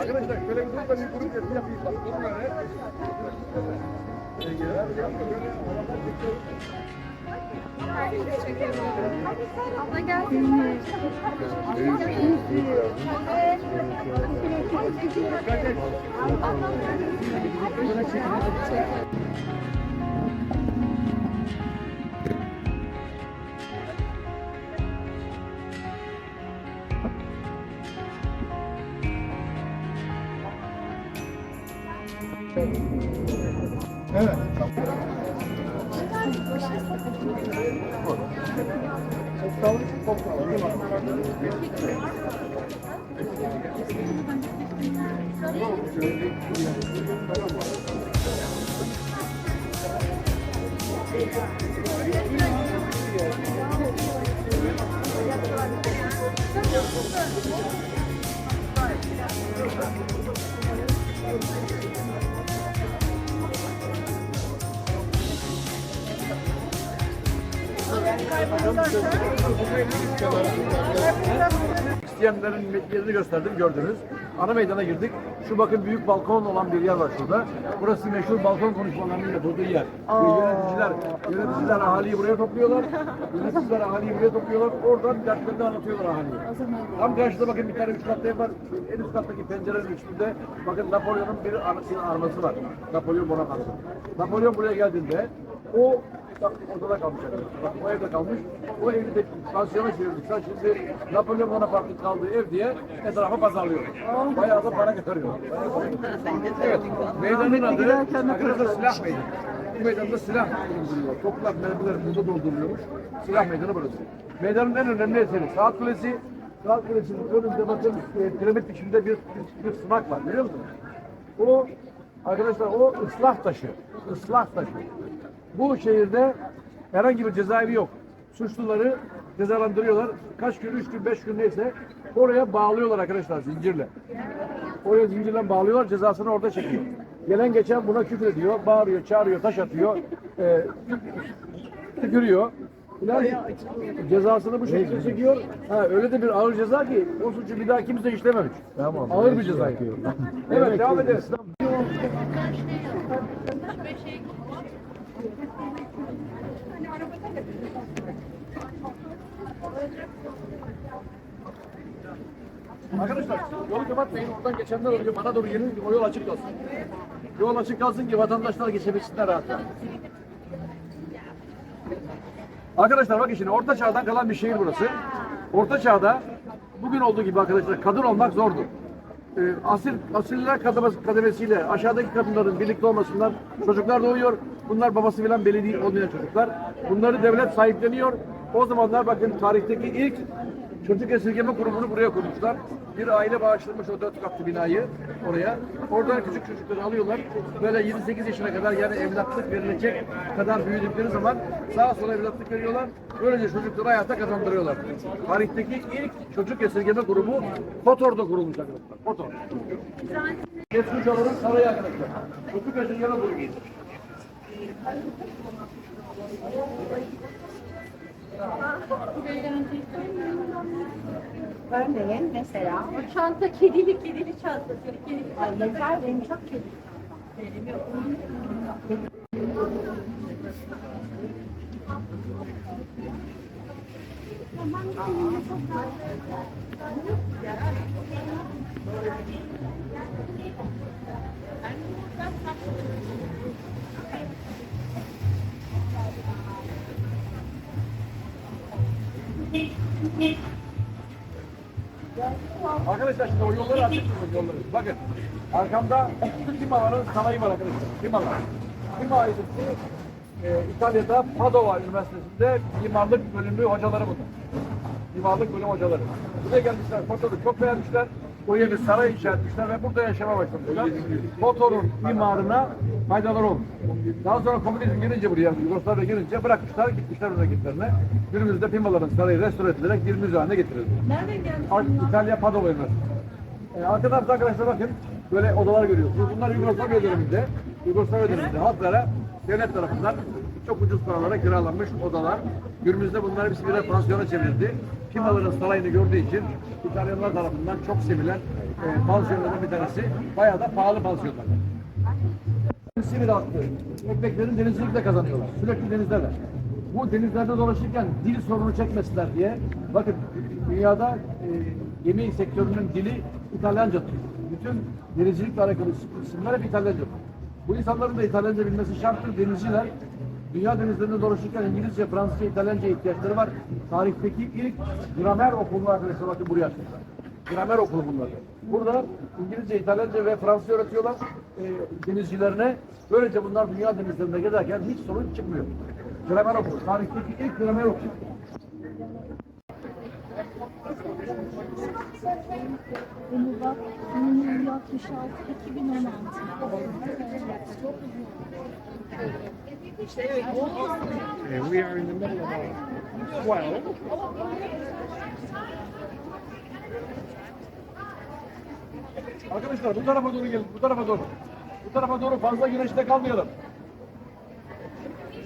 Arkadaşlar şöyle bir da bir grup yapı yapayım. Bak durun öyle. Abla gel. İsteyenlerin yerini gösterdim gördünüz. Ana meydana girdik. Şu bakın büyük balkon olan bir yer var şurada. Burası meşhur balkon konuşmalarının yapıldığı yer. Ve Yöneticiler, yöneticiler ahaliyi buraya topluyorlar. Yöneticiler ahaliyi buraya topluyorlar. Oradan dertlerini anlatıyorlar ahaliye. Tam karşıda bakın bir tane üç katlı ev var. En üst kattaki pencerenin üstünde bakın Napolyon'un bir ar- arması var. Napolyon Bonaparte. Napolyon buraya geldiğinde o Bak odada kalmış. Bak o evde kalmış. O evi de pansiyona çevirdik. Sen şimdi Napolyon Bonaparte'ın kaldığı ev diye etrafa pazarlıyor. Bayağı da para getiriyor. Evet. Meydanın adı arkadaşlar silah meydanı. Bu meydanda silah bulunduruyor. Toplar mermiler burada dolduruyormuş. Silah meydanı burası. Meydanın en önemli eseri Saat Kulesi. Saat Kulesi'nin önünde bakın e, piramit biçiminde bir, bir, bir sınak var. Görüyor musunuz? O arkadaşlar o ıslah taşı. Islah taşı. Bu şehirde herhangi bir cezaevi yok. Suçluları cezalandırıyorlar. Kaç gün, üç gün, beş gün neyse oraya bağlıyorlar arkadaşlar zincirle. Oraya zincirle bağlıyorlar, cezasını orada çekiyor. Gelen geçen buna küfür ediyor, bağırıyor, çağırıyor, taş atıyor, e, tükürüyor. Falan cezasını bu şekilde çekiyor. Ha, öyle de bir ağır ceza ki o suçu bir daha kimse işlememiş. Tamam. Ağır bir ceza. Evet, devam ederiz. Arkadaşlar yolu kapatmayın. Oradan geçenler oluyor. Bana doğru gelin o yol açık kalsın. Yol açık kalsın ki vatandaşlar geçebilsinler rahat. Arkadaşlar bakın şimdi Orta Çağ'dan kalan bir şehir burası. Orta Çağ'da bugün olduğu gibi arkadaşlar kadın olmak zordu. Ee, asil, asiller kademesi, kademesiyle aşağıdaki kadınların birlikte olmasından çocuklar doğuyor. Bunlar babası filan belli değil olmayan çocuklar. Bunları devlet sahipleniyor. O zamanlar bakın tarihteki ilk Çocuk esirgeme kurumunu buraya kurmuşlar. Bir aile bağışlamış o dört katlı binayı oraya. Oradan küçük çocukları alıyorlar. Böyle 7-8 yaşına kadar yani evlatlık verilecek kadar büyüdükleri zaman sağa sola evlatlık veriyorlar. Böylece çocukları hayata kazandırıyorlar. Tarihteki ilk çocuk esirgeme kurumu Kotor'da kurulmuş arkadaşlar. Kotor. Geçmiş olanın sarayı arkadaşlar. Çocuk esirgeme kurumu. Örneğin mesela, O çanta kedili kedili çanta. Kedili ay yeter benim çok kötü. Arkadaşlar şimdi o yolları açık tutun yolları. Bakın arkamda Tima'nın sarayı var arkadaşlar. Tima'lar. Tima ailesi e, İtalya'da Padova Üniversitesi'nde mimarlık bölümü hocaları bunlar. Mimarlık bölüm hocaları. Buraya gelmişler, Kotor'u çok beğenmişler. Oraya bir saray inşa etmişler ve burada yaşama başlamışlar. Kotor'un mimarına faydaları olmuş. Daha sonra komünizm girince buraya, Yugoslavya girince bırakmışlar, gitmişler memleketlerine. Günümüzde Pimaların sarayı restore edilerek bir müze haline getirildi. Nereden geldi? İtalya Padova Üniversitesi. Ee, arka tarafta arkadaşlar bakın böyle odalar görüyorsunuz. Bunlar Yugoslavya döneminde, Yugoslavya döneminde halklara devlet tarafından çok ucuz paralara kiralanmış odalar. Günümüzde bunlar hepsi birer pansiyona çevrildi. Pimaların sarayını gördüğü için İtalyanlar tarafından çok sevilen e, pansiyonlardan bir tanesi. Bayağı da pahalı pansiyonlar. Sivil halkı ekmeklerini denizcilikle kazanıyorlar. Sürekli denizdeler. Bu denizlerde dolaşırken dil sorunu çekmesinler diye bakın dünyada e, gemi sektörünün dili İtalyancadır. Bütün denizcilikle alakalı isimler hep İtalyancadır. Bu insanların da İtalyanca bilmesi şarttır. Denizciler dünya denizlerinde dolaşırken İngilizce, Fransızca, İtalyanca ihtiyaçları var. Tarihteki ilk gramer okulunu arkadaşlar bakın buraya. Gramer okulu bunlar. Burada İngilizce, İtalyanca ve Fransızca öğretiyorlar e, denizcilerine. Böylece bunlar dünya denizlerinde gezerken hiç sorun çıkmıyor. Gramer okulu. Tarihteki ilk gramer okulu. Bunu bak, 1966, 2016. And we are in the middle of a swell. Arkadaşlar bu tarafa doğru gelin. Bu tarafa doğru. Bu tarafa doğru fazla güneşte kalmayalım.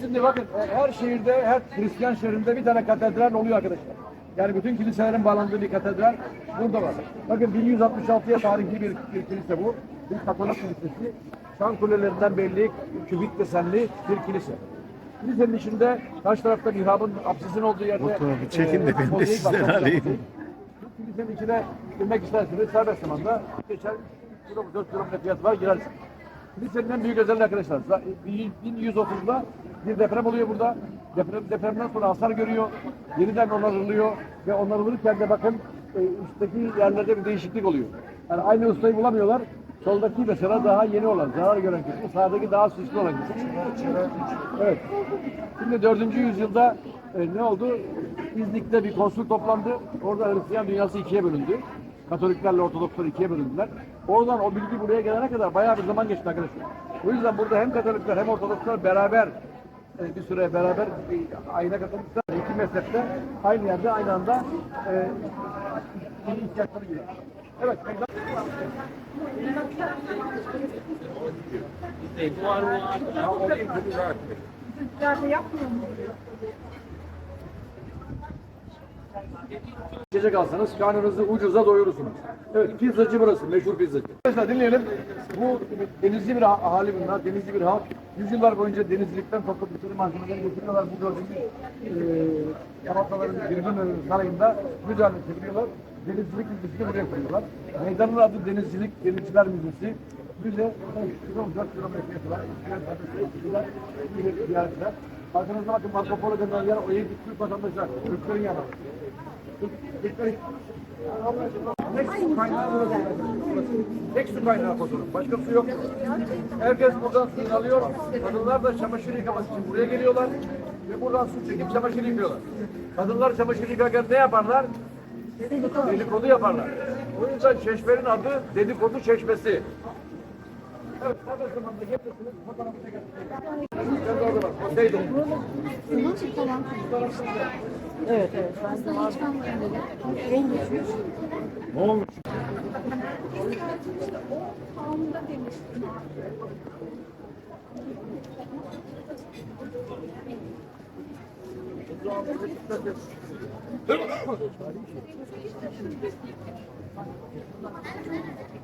Şimdi bakın her şehirde, her Hristiyan şehrinde bir tane katedral oluyor arkadaşlar. Yani bütün kiliselerin bağlandığı bir katedral burada var. Bakın 1166'ya tarihli bir, bir kilise bu. Bir Katolik kilisesi. Şan kulelerinden belli kübik desenli bir kilise. Kilisenin içinde karşı tarafta mihrabın apsisin olduğu yerde Fotoğrafı çekin de ben de sizden alayım. kilisenin içine girmek isterseniz serbest zamanda geçer. Burada 4 kilometre fiyatı var girersiniz. Kilisenin en büyük özelliği arkadaşlar. za- 1130'da bir deprem oluyor burada. Deprem, depremden sonra hasar görüyor. Yeniden onarılıyor. Ve onarılırken de bakın e, üstteki yerlerde bir değişiklik oluyor. Yani aynı ustayı bulamıyorlar. Soldaki mesela daha yeni olan, zarar gören kısmı, sağdaki daha süslü olan kısmı. Evet. Şimdi 4. yüzyılda e, ne oldu? İznik'te bir konsül toplandı. Orada Hristiyan dünyası ikiye bölündü. Katoliklerle Ortodokslar ikiye bölündüler. Oradan o bilgi buraya gelene kadar bayağı bir zaman geçti arkadaşlar. O yüzden burada hem Katolikler hem Ortodokslar beraber e, bir süre beraber bir ayna katılmışlar. İki mezhepte aynı yerde aynı anda e, bir ihtiyaçları gibi. Evet. Türklerde yapmıyor mu? İçecek alsanız karnınızı ucuza doyurursunuz. Evet, pizzacı burası, meşhur pizzacı. Arkadaşlar dinleyelim. Bu denizci bir ah- ahali bunlar, denizci bir halk. Yüzyıllar boyunca denizcilikten topladıkları malzemeleri getiriyorlar. Bu gördüğünüz e, Yamakaların birbirinin sarayında mücadele çeviriyorlar. Denizcilik müzesini buraya koyuyorlar. Meydanın adı Denizcilik, Denizciler Müzesi. Müze 4 kilometre. Güzel bir ziyaretler. Arkanızda bakın Marco Polo denilen yer, oraya gitti Türk vatandaşlar. Türklerin yanı. Tek su kaynağı burası. Tek su kaynağı Kotor'un. Başka su yok. Herkes buradan suyunu alıyor. Kadınlar da çamaşır yıkamak için buraya geliyorlar. Ve buradan su çekip çamaşır yıkıyorlar. Kadınlar çamaşır yıkarken ne yaparlar? Dedikodu yaparlar. O yüzden çeşmenin adı dedikodu çeşmesi. Evet, serbest zamanda gelirsiniz, fotoğrafı çekersiniz. Ben de bak, Poseidon. Evet, evet. Ben de dedim. En. Ne olmuş?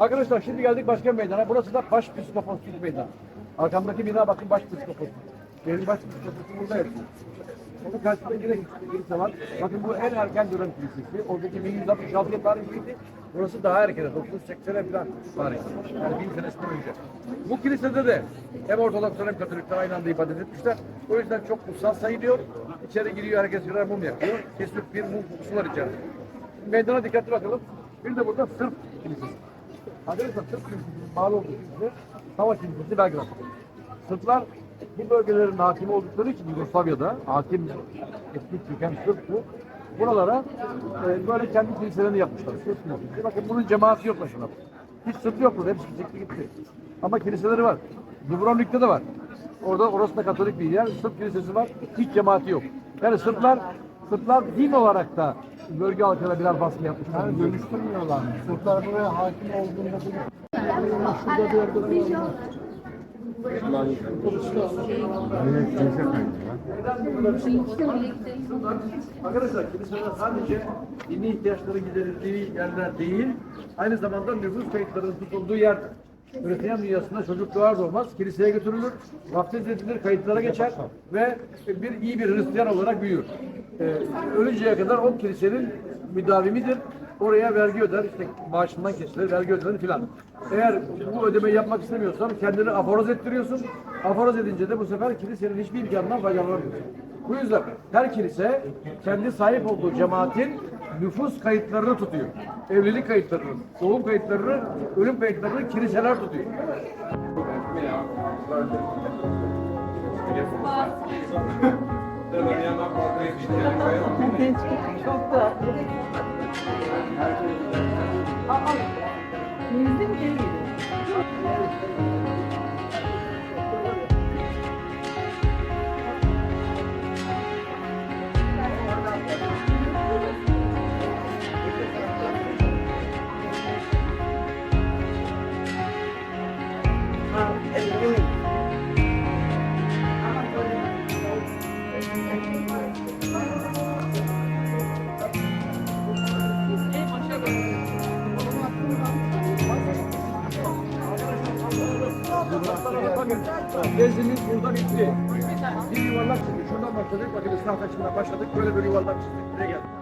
Arkadaşlar şimdi geldik başka meydana. Burası da Başpiskoposluk Meydanı. Arkamdaki bina bakın Başpiskoposluk. Şehrin Başpiskoposu burada yatıyor. Onun karşısında yine kilise var. Bakın bu en erken dönem kilisesi. Oradaki 1166'ya tarihliydi. Burası daha erken, 980'e falan tarih. Yani 1000 senesinden önce. Bu kilisede de hem Ortodokslar hem Katolikler aynı anda ibadet etmişler. O yüzden çok kutsal sayılıyor. İçeri giriyor, herkes birer mum yakıyor. Kesip bir mum kokusu var içeride. Meydana dikkatli bakalım. Bir de burada Sırp kilisesi. Arkadaşlar Sırp kilisesinin bağlı olduğu kilise Sava Kilisesi Belgrad. Sırplar bu bölgelerin hakimi oldukları için Yugoslavya'da hakim etnik köken Sırp'tı. Buralara e, böyle kendi kiliselerini yapmışlar. Sırp kilisesi. Bakın bunun cemaati yok başına. Hiç Sırp yok burada. Hepsi çekti gitti. Ama kiliseleri var. Dubrovnik'te de var. Orada orası da Katolik bir yer. Sırp kilisesi var. Hiç cemaati yok. Yani Sırplar Sırplar din olarak da bölge halkına biraz baskı yapmışlar. Yani dönüştürmüyorlar. Sırplar buraya hakim olduğunda şurada bir yerde Evet, kilise kaydı var. Arkadaşlar kiliseler sadece dini ihtiyaçları giderildiği yerler değil, aynı zamanda nüfus kayıtlarının tutulduğu yer. Hristiyan dünyasında çocuk doğar doğmaz kiliseye götürülür, vaftiz edilir, kayıtlara geçer ve bir iyi bir Hristiyan olarak büyür. Ee, ölünceye kadar o kilisenin müdavimidir. Oraya vergi öder, işte maaşından kesilir, vergi öder filan. Eğer bu ödemeyi yapmak istemiyorsan kendini aforoz ettiriyorsun. Aforoz edince de bu sefer kilisenin hiçbir imkanından faydalanamıyorsun. Bu yüzden her kilise kendi sahip olduğu cemaatin nüfus kayıtlarını tutuyor. Evlilik kayıtlarını, doğum kayıtlarını, ölüm kayıtlarını kiliseler tutuyor. Çok tatlı. Başladık. Bakın sağ taşından başladık. Böyle bir yuvarlak çıktık. Buraya geldik.